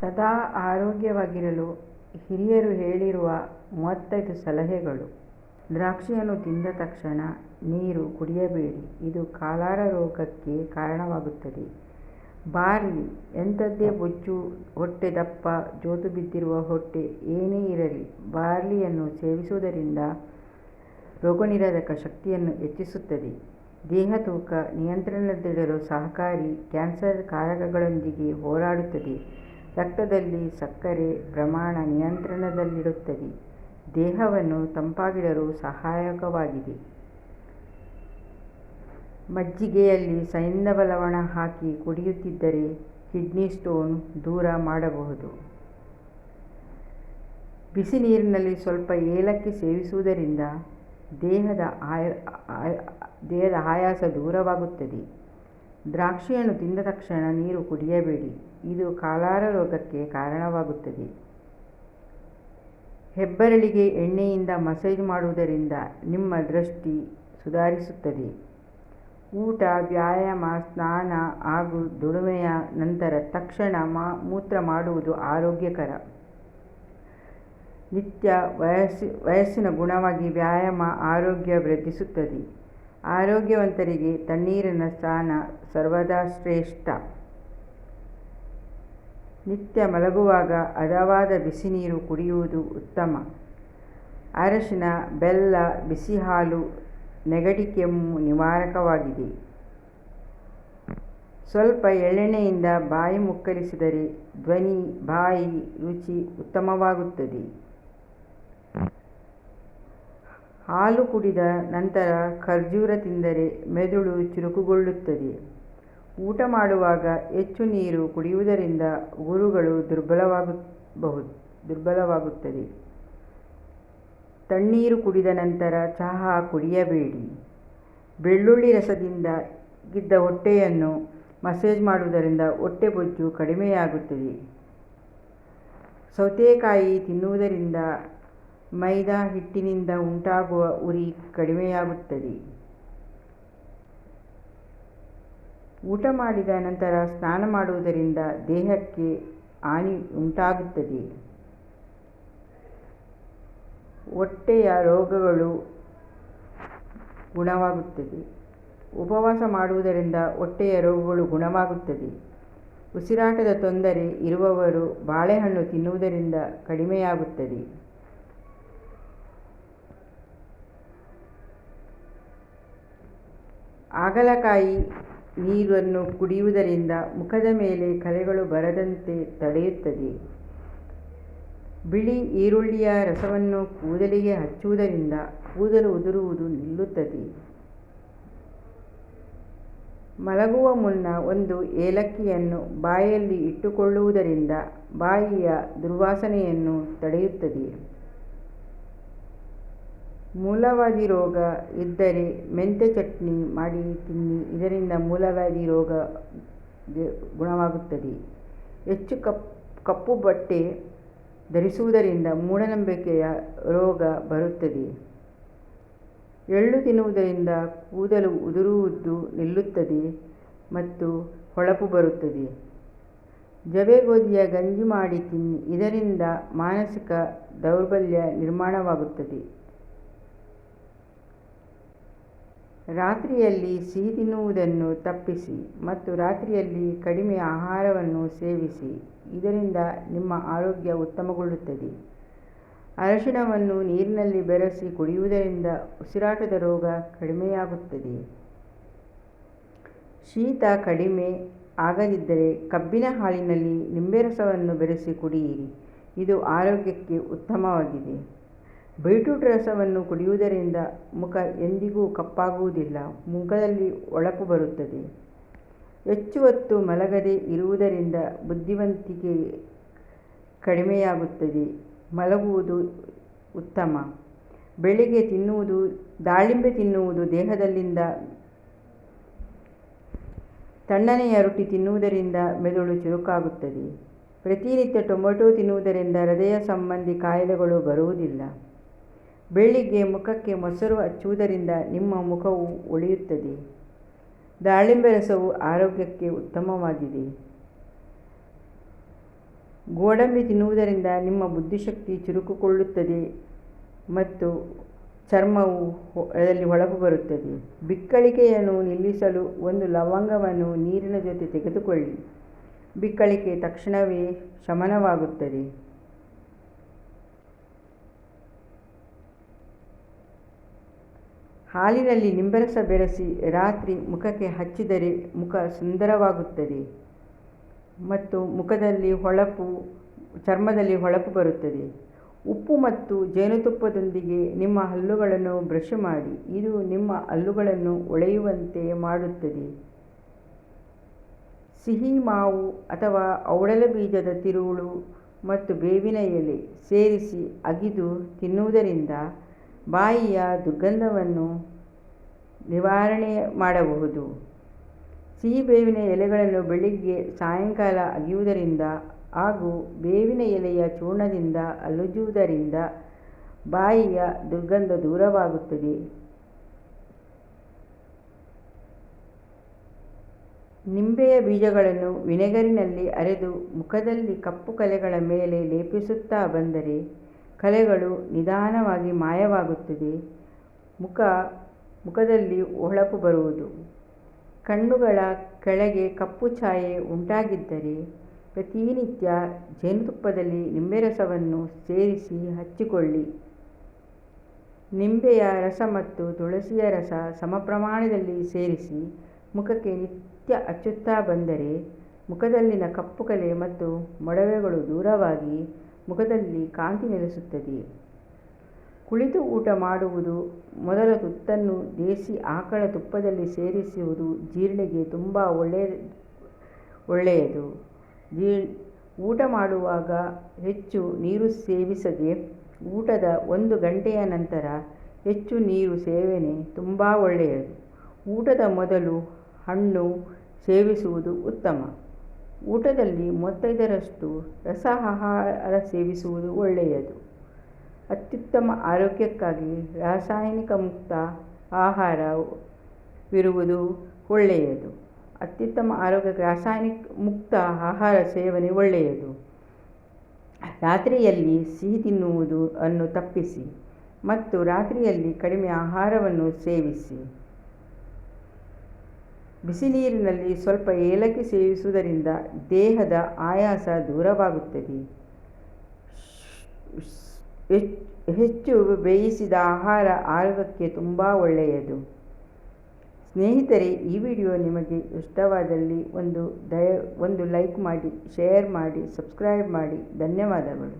ಸದಾ ಆರೋಗ್ಯವಾಗಿರಲು ಹಿರಿಯರು ಹೇಳಿರುವ ಮೂವತ್ತೈದು ಸಲಹೆಗಳು. ದ್ರಾಕ್ಷಿಯನ್ನು ತಿಂದ ತಕ್ಷಣ ನೀರು ಕುಡಿಯಬೇಡಿ. ಇದು ಕಾಲಾರ ರೋಗಕ್ಕೆ ಕಾರಣವಾಗುತ್ತದೆ. ಬಾರ್ಲಿ, ಎಂಥದ್ದೇ ಬೊಜ್ಜು, ಹೊಟ್ಟೆ ದಪ್ಪ, ಜೋತು ಬಿದ್ದಿರುವ ಹೊಟ್ಟೆ ಏನೇ ಇರಲಿ, ಬಾರ್ಲಿಯನ್ನು ಸೇವಿಸುವುದರಿಂದ ರೋಗನಿರೋಧಕ ಶಕ್ತಿಯನ್ನು ಹೆಚ್ಚಿಸುತ್ತದೆ. ದೇಹ ತೂಕ ನಿಯಂತ್ರಣದಲ್ಲಿಡಲು ಸಹಕಾರಿ ಕ್ಯಾನ್ಸರ್ ಕಾರಕಗಳೊಂದಿಗೆ ಹೋರಾಡುತ್ತದೆ. ರಕ್ತದಲ್ಲಿ ಸಕ್ಕರೆ ಪ್ರಮಾಣ ನಿಯಂತ್ರಣದಲ್ಲಿಡುತ್ತದೆ. ದೇಹವನ್ನು ತಂಪಾಗಿಡಲು ಸಹಾಯಕವಾಗಿದೆ. ಮಜ್ಜಿಗೆಯಲ್ಲಿ ಸೈಂಧವ ಲವಣ ಹಾಕಿ ಕುಡಿಯುತ್ತಿದ್ದರೆ ಕಿಡ್ನಿ ಸ್ಟೋನ್ ದೂರ ಮಾಡಬಹುದು. ಬಿಸಿ ನೀರಿನಲ್ಲಿ ಸ್ವಲ್ಪ ಏಲಕ್ಕಿ ಸೇವಿಸುವುದರಿಂದ ದೇಹದ ದೇಹದ ಆಯಾಸ ದೂರವಾಗುತ್ತದೆ. ದ್ರಾಕ್ಷಿಯನ್ನು ತಿಂದ ತಕ್ಷಣ ನೀರು ಕುಡಿಯಬೇಡಿ. ಇದು ಕಾಲಾರ ರೋಗಕ್ಕೆ ಕಾರಣವಾಗುತ್ತದೆ. ಹೆಬ್ಬೆರಳಿಗೆ ಎಣ್ಣೆಯಿಂದ ಮಸಾಜ್ ಮಾಡುವುದರಿಂದ ನಿಮ್ಮ ದೃಷ್ಟಿ ಸುಧಾರಿಸುತ್ತದೆ. ಊಟ, ವ್ಯಾಯಾಮ, ಸ್ನಾನ ಹಾಗೂ ದುಡಿಮೆಯ ನಂತರ ತಕ್ಷಣ ಮೂತ್ರ ಮಾಡುವುದು ಆರೋಗ್ಯಕರ. ನಿತ್ಯ ವಯಸ್ಸು, ವಯಸ್ಸಿನ ಗುಣವಾಗಿ ವ್ಯಾಯಾಮ ಆರೋಗ್ಯ ವೃದ್ಧಿಸುತ್ತದೆ. ಆರೋಗ್ಯವಂತರಿಗೆ ತಣ್ಣೀರಿನ ಸ್ನಾನ ಸರ್ವದಾ ಶ್ರೇಷ್ಠ. ನಿತ್ಯ ಮಲಗುವಾಗ ಹದವಾದ ಬಿಸಿ ನೀರು ಕುಡಿಯುವುದು ಉತ್ತಮ. ಅರಶಿನ, ಬೆಲ್ಲ ಬಿಸಿ ಹಾಲು ನೆಗಡಿ ಕೆಮ್ಮು ನಿವಾರಕವಾಗಿದೆ. ಸ್ವಲ್ಪ ಎಳ್ಳೆಣ್ಣೆಯಿಂದ ಬಾಯಿ ಮುಕ್ಕಳಿಸಿದರೆ ಧ್ವನಿ, ಬಾಯಿ ರುಚಿ ಉತ್ತಮವಾಗುತ್ತದೆ. ಹಾಲು ಕುಡಿದ ನಂತರ ಖರ್ಜೂರ ತಿಂದರೆ ಮೆದುಳು ಚುರುಕುಗೊಳ್ಳುತ್ತದೆ. ಊಟ ಮಾಡುವಾಗ ಹೆಚ್ಚು ನೀರು ಕುಡಿಯುವುದರಿಂದ ಉಗುರುಗಳು ದುರ್ಬಲವಾಗಬಹುದು, ದುರ್ಬಲವಾಗುತ್ತದೆ. ತಣ್ಣೀರು ಕುಡಿದ ನಂತರ ಚಹಾ ಕುಡಿಯಬೇಡಿ. ಬೆಳ್ಳುಳ್ಳಿ ರಸದಿಂದ ಗಿದ್ದ ಹೊಟ್ಟೆಯನ್ನು ಮಸೇಜ್ ಮಾಡುವುದರಿಂದ ಹೊಟ್ಟೆ ಬೊಜ್ಜು ಕಡಿಮೆಯಾಗುತ್ತದೆ. ಸೌತೆಕಾಯಿ ತಿನ್ನುವುದರಿಂದ ಮೈದಾ ಹಿಟ್ಟಿನಿಂದ ಉಂಟಾಗುವ ಉರಿ ಕಡಿಮೆಯಾಗುತ್ತದೆ. ಊಟ ಮಾಡಿದ ನಂತರ ಸ್ನಾನ ಮಾಡುವುದರಿಂದ ದೇಹಕ್ಕೆ ಹಾನಿ ಉಂಟಾಗುತ್ತದೆ. ಹೊಟ್ಟೆಯ ರೋಗಗಳು ಗುಣವಾಗುತ್ತದೆ. ಉಪವಾಸ ಮಾಡುವುದರಿಂದ ಹೊಟ್ಟೆಯ ರೋಗಗಳು ಗುಣವಾಗುತ್ತದೆ. ಉಸಿರಾಟದ ತೊಂದರೆ ಇರುವವರು ಬಾಳೆಹಣ್ಣು ತಿನ್ನುವುದರಿಂದ ಕಡಿಮೆಯಾಗುತ್ತದೆ. ಹಾಗಲಕಾಯಿ ನೀರನ್ನು ಕುಡಿಯುವುದರಿಂದ ಮುಖದ ಮೇಲೆ ಕಲೆಗಳು ಬರದಂತೆ ತಡೆಯುತ್ತದೆ. ಬಿಳಿ ಈರುಳ್ಳಿಯ ರಸವನ್ನು ಕೂದಲಿಗೆ ಹಚ್ಚುವುದರಿಂದ ಕೂದಲು ಉದುರುವುದು ನಿಲ್ಲುತ್ತದೆ. ಮಲಗುವ ಮುನ್ನ ಒಂದು ಏಲಕ್ಕಿಯನ್ನು ಬಾಯಲ್ಲಿ ಇಟ್ಟುಕೊಳ್ಳುವುದರಿಂದ ಬಾಯಿಯ ದುರ್ವಾಸನೆಯನ್ನು ತಡೆಯುತ್ತದೆ. ಮೂಲವ್ಯಾಧಿ ರೋಗ ಇದ್ದರೆ ಮೆಂತ್ಯ ಚಟ್ನಿ ಮಾಡಿ ತಿನ್ನಿ, ಇದರಿಂದ ಮೂಲವ್ಯಾಧಿ ರೋಗ ಗುಣವಾಗುತ್ತದೆ. ಹೆಚ್ಚು ಕಪ್ಪು ಬಟ್ಟೆ ಧರಿಸುವುದರಿಂದ ಮೂಢನಂಬಿಕೆಯ ರೋಗ ಬರುತ್ತದೆ. ಎಳ್ಳು ತಿನ್ನುವುದರಿಂದ ಕೂದಲು ಉದುರುವುದು ನಿಲ್ಲುತ್ತದೆ ಮತ್ತು ಹೊಳಪು ಬರುತ್ತದೆ. ಜವೆಗೋಧಿಯ ಗಂಜಿ ಮಾಡಿ ತಿನ್ನಿ, ಇದರಿಂದ ಮಾನಸಿಕ ದೌರ್ಬಲ್ಯ ನಿರ್ಮಾಣವಾಗುತ್ತದೆ. ರಾತ್ರಿಯಲ್ಲಿ ಸಿಹಿ ತಿನ್ನುವುದನ್ನು ತಪ್ಪಿಸಿ ಮತ್ತು ರಾತ್ರಿಯಲ್ಲಿ ಕಡಿಮೆ ಆಹಾರವನ್ನು ಸೇವಿಸಿ, ಇದರಿಂದ ನಿಮ್ಮ ಆರೋಗ್ಯ ಉತ್ತಮಗೊಳ್ಳುತ್ತದೆ. ಅರಿಶಿಣವನ್ನು ನೀರಿನಲ್ಲಿ ಬೆರೆಸಿ ಕುಡಿಯುವುದರಿಂದ ಉಸಿರಾಟದ ರೋಗ ಕಡಿಮೆಯಾಗುತ್ತದೆ. ಶೀತ ಕಡಿಮೆ ಆಗದಿದ್ದರೆ ಕಬ್ಬಿನ ಹಾಲಿನಲ್ಲಿ ನಿಂಬೆ ರಸವನ್ನು ಬೆರೆಸಿ ಕುಡಿಯಿರಿ. ಇದು ಆರೋಗ್ಯಕ್ಕೆ ಉತ್ತಮವಾಗಿದೆ. ಬೀಟ್ರೂಟ್ ರಸವನ್ನು ಕುಡಿಯುವುದರಿಂದ ಮುಖ ಎಂದಿಗೂ ಕಪ್ಪಾಗುವುದಿಲ್ಲ, ಮುಖದಲ್ಲಿ ಹೊಳಪು ಬರುತ್ತದೆ. ಹೆಚ್ಚು ಹೊತ್ತು ಮಲಗದೆ ಇರುವುದರಿಂದ ಬುದ್ಧಿವಂತಿಕೆ ಕಡಿಮೆಯಾಗುತ್ತದೆ. ಮಲಗುವುದು ಉತ್ತಮ. ಬೆಳಿಗ್ಗೆ ತಿನ್ನುವುದು, ದಾಳಿಂಬೆ ತಿನ್ನುವುದು ದೇಹದಲ್ಲಿಂದ ತಣ್ಣನೆಯ ರೊಟ್ಟಿ ತಿನ್ನುವುದರಿಂದ ಮೆದುಳು ಚುರುಕಾಗುತ್ತದೆ. ಪ್ರತಿನಿತ್ಯ ಟೊಮೆಟೊ ತಿನ್ನುವುದರಿಂದ ಹೃದಯ ಸಂಬಂಧಿ ಕಾಯಿಲೆಗಳು ಬರುವುದಿಲ್ಲ. ಬೆಳಿಗ್ಗೆ ಮುಖಕ್ಕೆ ಮೊಸರು ಹಚ್ಚುವುದರಿಂದ ನಿಮ್ಮ ಮುಖವು ಒಳಿಯುತ್ತದೆ. ದಾಳಿಂಬೆ ರಸವು ಆರೋಗ್ಯಕ್ಕೆ ಉತ್ತಮವಾಗಿದೆ. ಗೋಡಂಬಿ ತಿನ್ನುವುದರಿಂದ ನಿಮ್ಮ ಬುದ್ಧಿಶಕ್ತಿ ಚುರುಕುಗೊಳ್ಳುತ್ತದೆ ಮತ್ತು ಚರ್ಮವು ಅದರಲ್ಲಿ ಹೊಳಪು ಬರುತ್ತದೆ. ಬಿಕ್ಕಳಿಕೆಯನ್ನು ನಿಲ್ಲಿಸಲು ಒಂದು ಲವಂಗವನ್ನು ನೀರಿನ ಜೊತೆ ತೆಗೆದುಕೊಳ್ಳಿ. ಬಿಕ್ಕಳಿಕೆ ತಕ್ಷಣವೇ ಶಮನವಾಗುತ್ತದೆ. ಹಾಲಿನಲ್ಲಿ ನಿಂಬೆರಸ ಬೆರೆಸಿ ರಾತ್ರಿ ಮುಖಕ್ಕೆ ಹಚ್ಚಿದರೆ ಮುಖ ಸುಂದರವಾಗುತ್ತದೆ ಮತ್ತು ಮುಖದಲ್ಲಿ ಹೊಳಪು, ಚರ್ಮದಲ್ಲಿ ಹೊಳಪು ಬರುತ್ತದೆ. ಉಪ್ಪು ಮತ್ತು ಜೇನುತುಪ್ಪದೊಂದಿಗೆ ನಿಮ್ಮ ಹಲ್ಲುಗಳನ್ನು ಬ್ರಷ್ ಮಾಡಿ, ಇದು ನಿಮ್ಮ ಹಲ್ಲುಗಳನ್ನು ಒಳೆಯುವಂತೆ ಮಾಡುತ್ತದೆ. ಸಿಹಿ ಮಾವು ಅಥವಾ ಔಡಲ ಬೀಜದ ತಿರುಳು ಮತ್ತು ಬೇವಿನ ಎಲೆ ಸೇರಿಸಿ ಅಗಿದು ತಿನ್ನುವುದರಿಂದ ಬಾಯಿಯ ದುರ್ಗಂಧವನ್ನು ನಿವಾರಣೆ ಮಾಡಬಹುದು. ಸಿಹಿ ಬೇವಿನ ಎಲೆಗಳನ್ನು ಬೆಳಿಗ್ಗೆ, ಸಾಯಂಕಾಲ ಅಗಿಯುವುದರಿಂದ ಹಾಗೂ ಬೇವಿನ ಎಲೆಯ ಚೂರ್ಣದಿಂದ ಅಲುಜುವುದರಿಂದ ಬಾಯಿಯ ದುರ್ಗಂಧ ದೂರವಾಗುತ್ತದೆ. ನಿಂಬೆಯ ಬೀಜಗಳನ್ನು ವಿನೆಗರಿನಲ್ಲಿ ಅರೆದು ಮುಖದಲ್ಲಿ ಕಪ್ಪು ಕಲೆಗಳ ಮೇಲೆ ಲೇಪಿಸುತ್ತಾ ಬಂದರೆ ಕಲೆಗಳು ನಿಧಾನವಾಗಿ ಮಾಯವಾಗುತ್ತದೆ. ಮುಖ ಮುಖದಲ್ಲಿ ಹೊಳಪು ಬರುವುದು. ಕಣ್ಣುಗಳ ಕೆಳಗೆ ಕಪ್ಪು ಛಾಯೆ ಉಂಟಾಗಿದ್ದರೆ ಪ್ರತಿನಿತ್ಯ ಜೇನುತುಪ್ಪದಲ್ಲಿ ನಿಂಬೆ ರಸವನ್ನು ಸೇರಿಸಿ ಹಚ್ಚಿಕೊಳ್ಳಿ. ನಿಂಬೆಯ ರಸ ಮತ್ತು ತುಳಸಿಯ ರಸ ಸಮ ಪ್ರಮಾಣದಲ್ಲಿ ಸೇರಿಸಿ ಮುಖಕ್ಕೆ ನಿತ್ಯ ಹಚ್ಚುತ್ತಾ ಬಂದರೆ ಮುಖದಲ್ಲಿನ ಕಪ್ಪು ಕಲೆ ಮತ್ತು ಮೊಡವೆಗಳು ದೂರವಾಗಿ ಮುಖದಲ್ಲಿ ಕಾಂತಿ ನೆಲೆಸುತ್ತದೆ ಕುಳಿತು ಊಟ ಮಾಡುವುದು ಮೊದಲ ತುತ್ತನ್ನು ದೇಸಿ ಆಕಳ ತುಪ್ಪದಲ್ಲಿ ಸೇರಿಸುವುದು ಜೀರ್ಣೆಗೆ ತುಂಬ ಒಳ್ಳೆಯ ಒಳ್ಳೆಯದು. ಜೀ ಊಟ ಮಾಡುವಾಗ ಹೆಚ್ಚು ನೀರು ಸೇವಿಸದೆ ಊಟದ ಒಂದು ಗಂಟೆಯ ನಂತರ ಹೆಚ್ಚು ನೀರು ಸೇವನೆ ತುಂಬ ಒಳ್ಳೆಯದು. ಊಟದ ಮೊದಲು ಹಣ್ಣು ಸೇವಿಸುವುದು ಉತ್ತಮ. ಊಟದಲ್ಲಿ ಮೂವತ್ತೈದರಷ್ಟು ರಸ ಆಹಾರ ಸೇವಿಸುವುದು ಒಳ್ಳೆಯದು. ಅತ್ಯುತ್ತಮ ಆರೋಗ್ಯಕ್ಕಾಗಿ ರಾಸಾಯನಿಕ ಮುಕ್ತ ಆಹಾರವಿರುವುದು ಒಳ್ಳೆಯದು. ಅತ್ಯುತ್ತಮ ಆರೋಗ್ಯಕ್ಕೆ ರಾಸಾಯನಿಕ ಮುಕ್ತ ಆಹಾರ ಸೇವನೆ ಒಳ್ಳೆಯದು. ರಾತ್ರಿಯಲ್ಲಿ ಸಿಹಿ ತಿನ್ನುವುದು ಅನ್ನು ತಪ್ಪಿಸಿ ಮತ್ತು ರಾತ್ರಿಯಲ್ಲಿ ಕಡಿಮೆ ಆಹಾರವನ್ನು ಸೇವಿಸಿ. ಬಿಸಿನೀರಿನಲ್ಲಿ ಸ್ವಲ್ಪ ಏಲಕ್ಕಿ ಸೇವಿಸುವುದರಿಂದ ದೇಹದ ಆಯಾಸ ದೂರವಾಗುತ್ತದೆ. ಹೆಚ್ಚು ಬೇಯಿಸಿದ ಆಹಾರ ಆರೋಗ್ಯಕ್ಕೆ ತುಂಬ ಒಳ್ಳೆಯದು. ಸ್ನೇಹಿತರೆ, ಈ ವಿಡಿಯೋ ನಿಮಗೆ ಇಷ್ಟವಾದಲ್ಲಿ ಒಂದು ದಯ, ಒಂದು ಲೈಕ್ ಮಾಡಿ, ಶೇರ್ ಮಾಡಿ, ಸಬ್ಸ್ಕ್ರೈಬ್ ಮಾಡಿ. ಧನ್ಯವಾದಗಳು.